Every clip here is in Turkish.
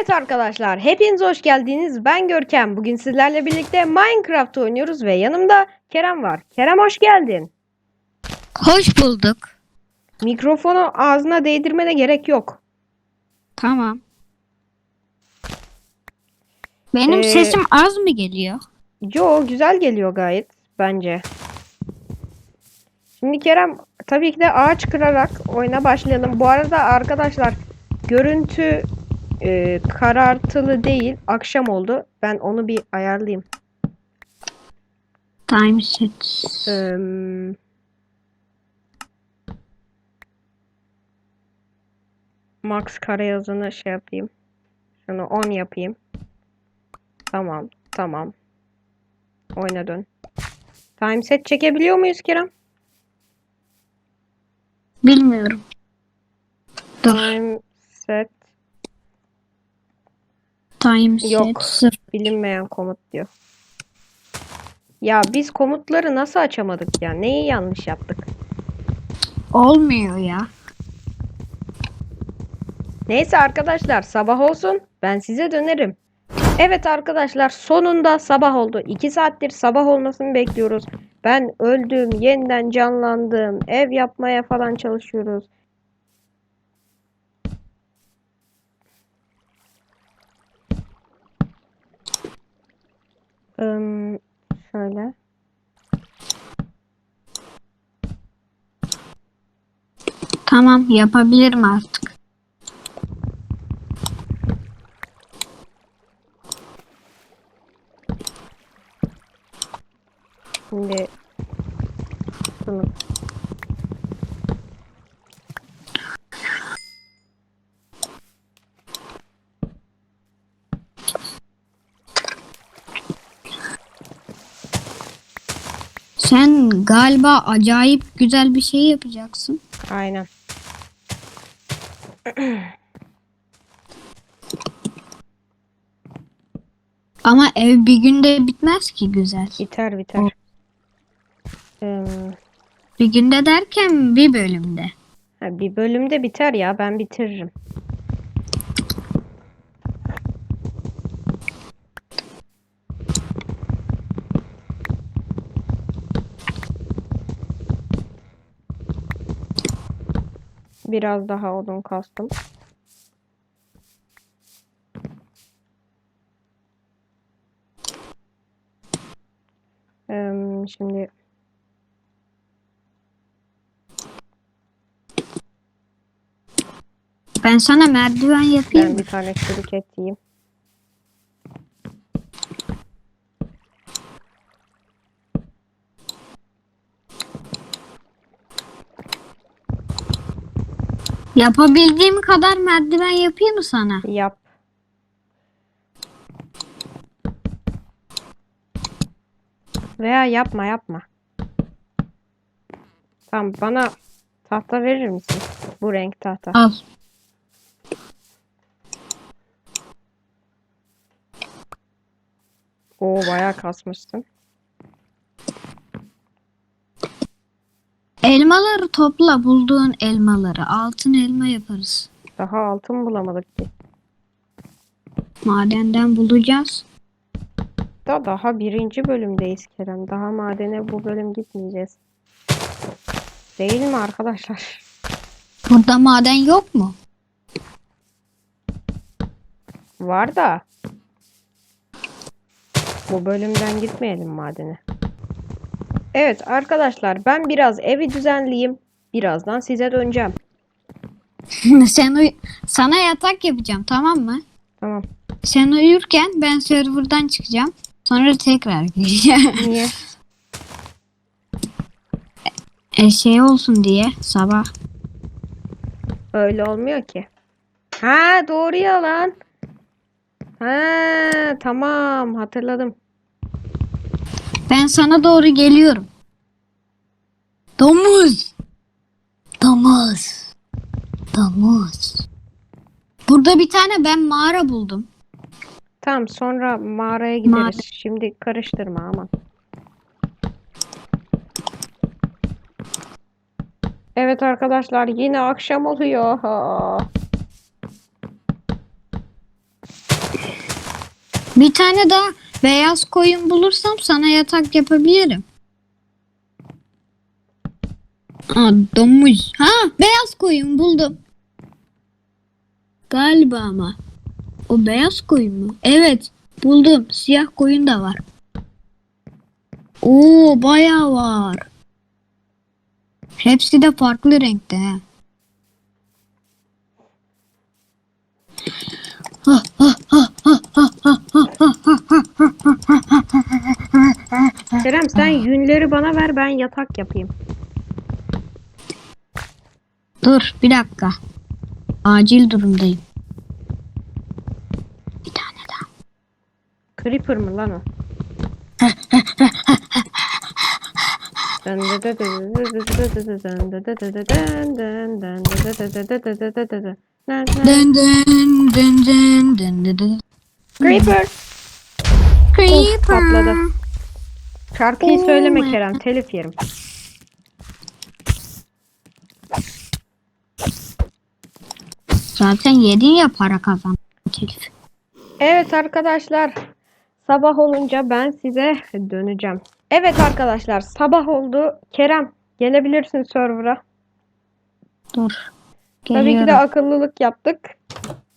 Evet arkadaşlar, hepiniz hoş geldiniz. Ben Görkem. Bugün sizlerle birlikte Minecraft oynuyoruz ve yanımda Kerem var. Kerem hoş geldin. Hoş bulduk. Mikrofonu ağzına değdirmene gerek yok. Tamam. Benim Ee, sesim az mı geliyor? Yo, güzel geliyor gayet bence. Şimdi Kerem, tabii ki de ağaç kırarak oyuna başlayalım. Bu arada arkadaşlar, görüntü e, karartılı değil, akşam oldu. Ben onu bir ayarlayayım. Time set. Eee, Max Karayazı'nı şey yapayım. Şunu 10 yapayım. Tamam, tamam. Oyna dön. Time set çekebiliyor muyuz Kerem? Bilmiyorum. Dur. Time set Time set. Yok. sıfır. bilinmeyen komut diyor. Ya biz komutları nasıl açamadık ya? Neyi yanlış yaptık? Olmuyor ya. Neyse arkadaşlar sabah olsun ben size dönerim. Evet arkadaşlar sonunda sabah oldu. 2 saattir sabah olmasını bekliyoruz. Ben öldüm, yeniden canlandım. Ev yapmaya falan çalışıyoruz. Im, şöyle. Tamam yapabilirim artık. Şimdi şunu Sen galiba acayip güzel bir şey yapacaksın. aynen. Ama ev bir günde bitmez ki güzel. Biter biter. Im, Bir günde derken bir bölümde. Ha, bir bölümde biter ya ben bitiririm. Biraz daha odun kastım. Şimdi Ben sana merdiven yapayım ben mı? bir tane çürük et yiyeyim. Yapabildiğim kadar merdiven yapayım mı sana? Yap. Veya yapma yapma. Tamam bana tahta verir misin? Bu renk tahta. Al. Oo bayağı kasmışsın. Elmaları topla bulduğun elmaları. Altın elma yaparız. Daha altın bulamadık ki. Madenden bulacağız. Da daha birinci bölümdeyiz Kerem. Daha madene bu bölüm gitmeyeceğiz. Değil mi arkadaşlar? Burada maden yok mu? Var da. Bu bölümden gitmeyelim madene. Evet arkadaşlar ben biraz evi düzenleyeyim. Birazdan size döneceğim. Sen uy- sana yatak yapacağım tamam mı? Tamam. Sen uyurken ben serverdan çıkacağım. Sonra tekrar gireceğim. Niye? e şey olsun diye sabah. Öyle olmuyor ki. Ha doğru ya lan. Ha tamam hatırladım. Ben sana doğru geliyorum. Domuz. Domuz. Domuz. Burada bir tane ben mağara buldum. Tamam sonra mağaraya gideriz. Mağara. Şimdi karıştırma aman. Evet arkadaşlar yine akşam oluyor. Ha. Bir tane daha beyaz koyun bulursam sana yatak yapabilirim. Aa, domuz. Ha beyaz koyun buldum. Galiba ama. O beyaz koyun mu? Evet buldum. Siyah koyun da var. Oo bayağı var. Hepsi de farklı renkte. Kerem sen yünleri bana ver ben yatak yapayım. Dur bir dakika. Acil durumdayım. Bir tane daha. Creeper mı lan o? Dın dın dın dın dın dın dın. Creeper. Creeper. patladı. Şarkıyı Oh söyleme my Kerem, telif yerim. Zaten yedin ya para kazan. Evet arkadaşlar, sabah olunca ben size döneceğim. Evet arkadaşlar, sabah oldu. Kerem, gelebilirsin server'a. Dur. Tabii ki de Geliyorum. akıllılık yaptık.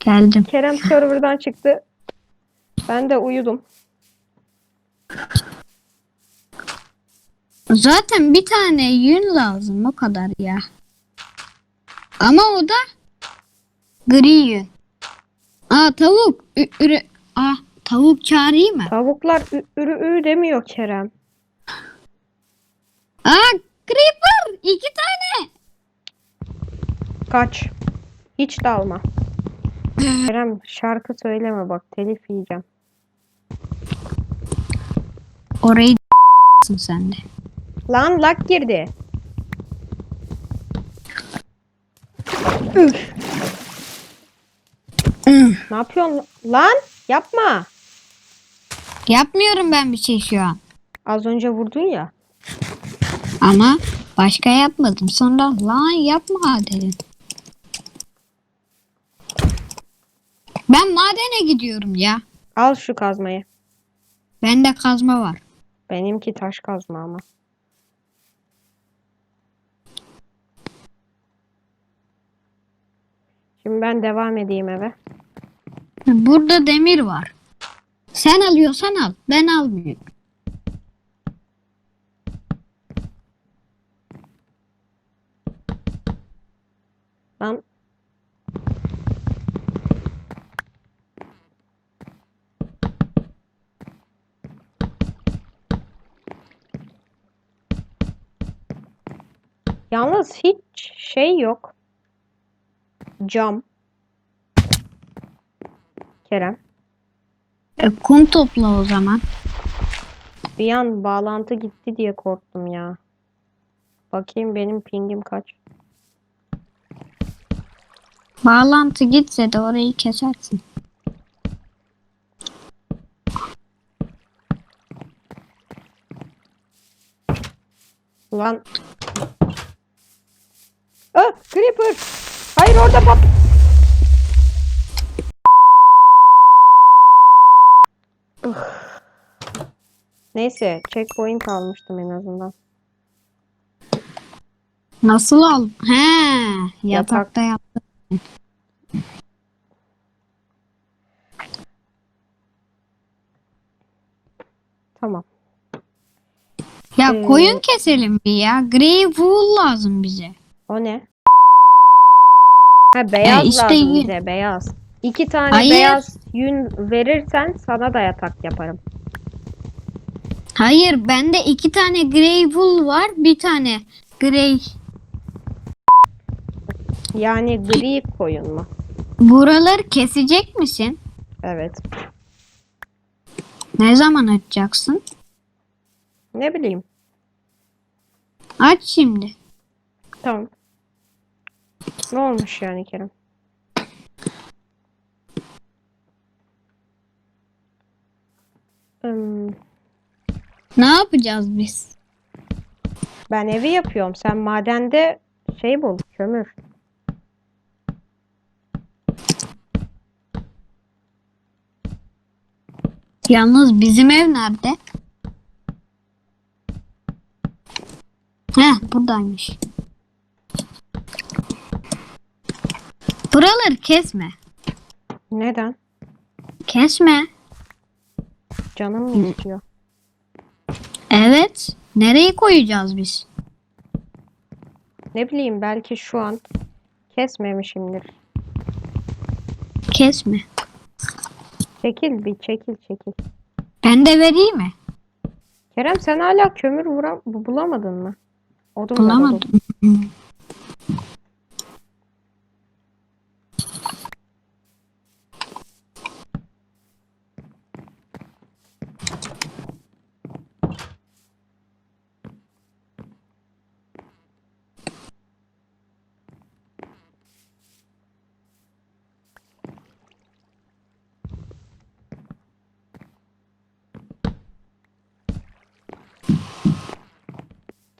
Geldim. Kerem server'dan çıktı. Ben de uyudum. Zaten bir tane yün lazım o kadar ya. Ama o da gri yün. Aa tavuk. Ü, ürü. Ah tavuk çağırayım mı? Tavuklar ü- ürü ü demiyor Kerem. Aa creeper iki tane. Kaç. Hiç dalma. Kerem şarkı söyleme bak telif yiyeceğim. Orayı sen de. Lan lak girdi. Üf. ne yapıyorsun lan? Yapma. Yapmıyorum ben bir şey şu an. Az önce vurdun ya. Ama başka yapmadım. Sonra lan yapma dedim. Ben madene gidiyorum ya. Al şu kazmayı. Bende kazma var. Benimki taş kazma ama. Şimdi ben devam edeyim eve. Burada demir var. Sen alıyorsan al. Ben almıyorum. Lan Yalnız hiç şey yok. Cam. Kerem. E, kum topla o zaman. Bir an bağlantı gitti diye korktum ya. Bakayım benim pingim kaç. Bağlantı gitse de orayı kesersin. Ulan. Ah, Creeper. Hayır orada pat. Neyse, checkpoint almıştım en azından. Nasıl al? He, Yatak. yatakta yaptım. Tamam. Ya Ee, koyun keselim bir ya. Grey wool lazım bize. O ne? Ha beyaz E, işte lazım bize, beyaz. İki tane Hayır. beyaz yün verirsen sana da yatak yaparım. Hayır, bende iki tane grey wool var, bir tane grey. Yani gri koyun mu? Buraları kesecek misin? Evet. Ne zaman açacaksın? Ne bileyim. Aç şimdi. Tamam. Ne olmuş yani Kerem? Hmm, Ne yapacağız biz? ben evi yapıyorum. Sen madende şey bul, kömür. Yalnız bizim ev nerede? Heh buradaymış. Buraları kesme. Neden? Kesme. Canım mı istiyor? Evet. Nereye koyacağız biz? Ne bileyim belki şu an kesmemişimdir. Kesme. Çekil bir çekil çekil. Ben de vereyim mi? Kerem sen hala kömür vuram bu- bulamadın mı? Odun. Bulamadım.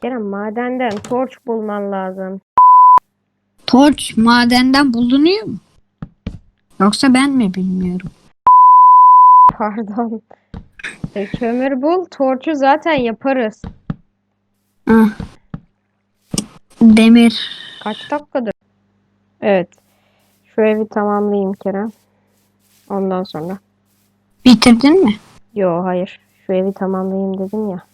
Kerem madenden torç bulman lazım. Torç madenden bulunuyor mu? Yoksa ben mi bilmiyorum? Pardon. E, kömür bul, torçu zaten yaparız. Ah. Demir. Kaç dakikadır? Evet. Şu evi tamamlayayım Kerem. Ondan sonra. Bitirdin mi? Yo hayır. Şu evi tamamlayayım dedim ya.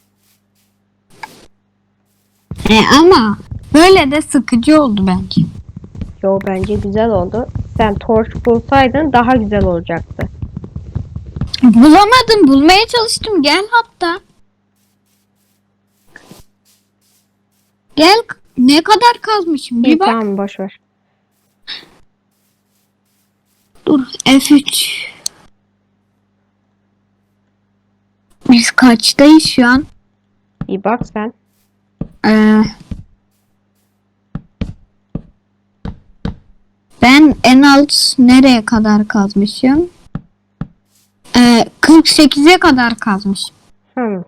E ama böyle de sıkıcı oldu bence. Yo bence güzel oldu. Sen torç bulsaydın daha güzel olacaktı. Bulamadım. Bulmaya çalıştım. Gel hatta. Gel. Ne kadar kazmışım? İyi Bir bak. tamam boş ver. Dur. F3. Biz kaçtayız şu an? Bir bak sen. Ee, ben en alt nereye kadar kazmışım? Ee, 48'e kadar kazmışım. Hmm.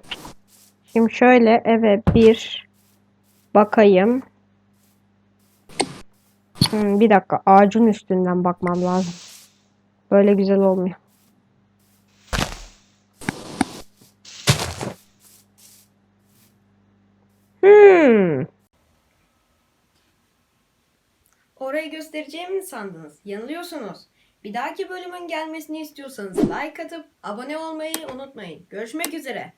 Şimdi şöyle eve bir bakayım. Hmm, bir dakika ağacın üstünden bakmam lazım. Böyle güzel olmuyor. Hmm. Orayı göstereceğimi mi sandınız? Yanılıyorsunuz. Bir dahaki bölümün gelmesini istiyorsanız like atıp abone olmayı unutmayın. Görüşmek üzere.